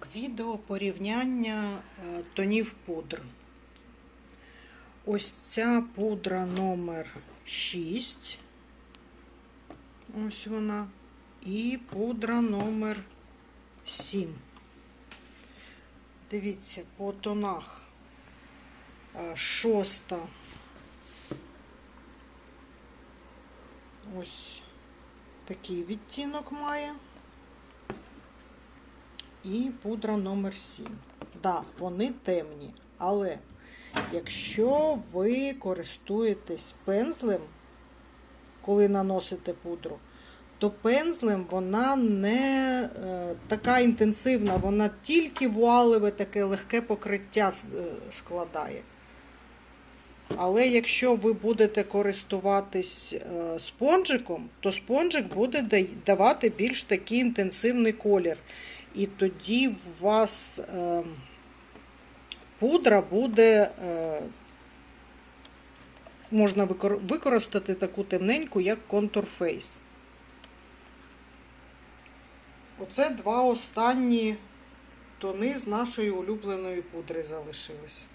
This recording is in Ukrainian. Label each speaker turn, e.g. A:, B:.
A: Так, відео порівняння е, тонів пудр. Ось ця пудра номер 6. Ось вона. І пудра номер 7. Дивіться, по тонах е, шоста. Ось такий відтінок має. І пудра номер 7. Да, вони темні, але якщо ви користуєтесь пензлем, коли наносите пудру, то пензлем вона не е, така інтенсивна, вона тільки вуалеве таке легке покриття е, складає. Але якщо ви будете користуватись е, спонжиком, то спонжик буде давати більш такий інтенсивний колір. І тоді у вас е, пудра буде, е, можна використати таку темненьку, як контур фейс. Оце два останні тони з нашої улюбленої пудри залишились.